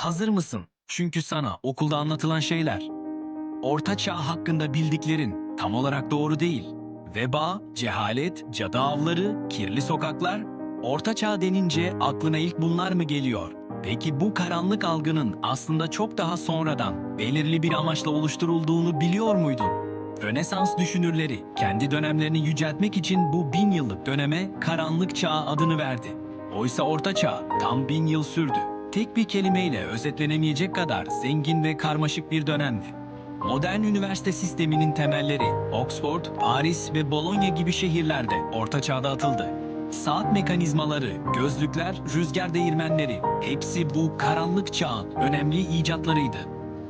Hazır mısın? Çünkü sana okulda anlatılan şeyler Orta Çağ hakkında bildiklerin tam olarak doğru değil. Veba, cehalet, cadı avları, kirli sokaklar. Orta Çağ denince aklına ilk bunlar mı geliyor? Peki bu karanlık algının aslında çok daha sonradan belirli bir amaçla oluşturulduğunu biliyor muydun? Rönesans düşünürleri kendi dönemlerini yüceltmek için bu bin yıllık döneme karanlık çağ adını verdi. Oysa Orta Çağ tam bin yıl sürdü. Tek bir kelimeyle özetlenemeyecek kadar zengin ve karmaşık bir dönemdi. Modern üniversite sisteminin temelleri Oxford, Paris ve Bologna gibi şehirlerde Orta Çağ'da atıldı. Saat mekanizmaları, gözlükler, rüzgar değirmenleri hepsi bu karanlık çağın önemli icatlarıydı.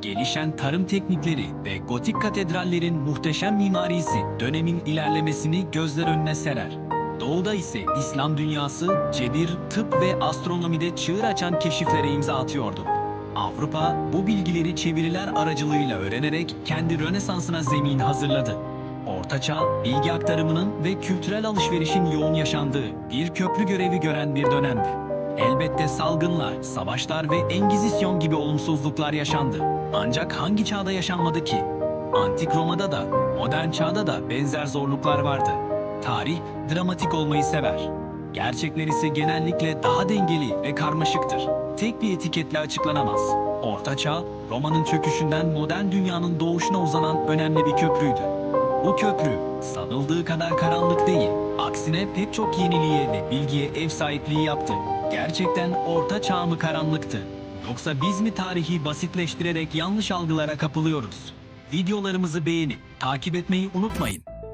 Gelişen tarım teknikleri ve gotik katedrallerin muhteşem mimarisi dönemin ilerlemesini gözler önüne serer. Doğuda ise İslam dünyası cebir, tıp ve astronomide çığır açan keşiflere imza atıyordu. Avrupa bu bilgileri çeviriler aracılığıyla öğrenerek kendi Rönesans'ına zemin hazırladı. Orta Çağ, bilgi aktarımının ve kültürel alışverişin yoğun yaşandığı bir köprü görevi gören bir dönemdi. Elbette salgınlar, savaşlar ve Engizisyon gibi olumsuzluklar yaşandı. Ancak hangi çağda yaşanmadı ki? Antik Roma'da da, modern çağda da benzer zorluklar vardı. Tarih, dramatik olmayı sever. Gerçekler ise genellikle daha dengeli ve karmaşıktır. Tek bir etiketle açıklanamaz. Orta Çağ, Roma'nın çöküşünden modern dünyanın doğuşuna uzanan önemli bir köprüydü. Bu köprü sanıldığı kadar karanlık değil. Aksine pek çok yeniliğe ve bilgiye ev sahipliği yaptı. Gerçekten orta çağ mı karanlıktı? Yoksa biz mi tarihi basitleştirerek yanlış algılara kapılıyoruz? Videolarımızı beğenip takip etmeyi unutmayın.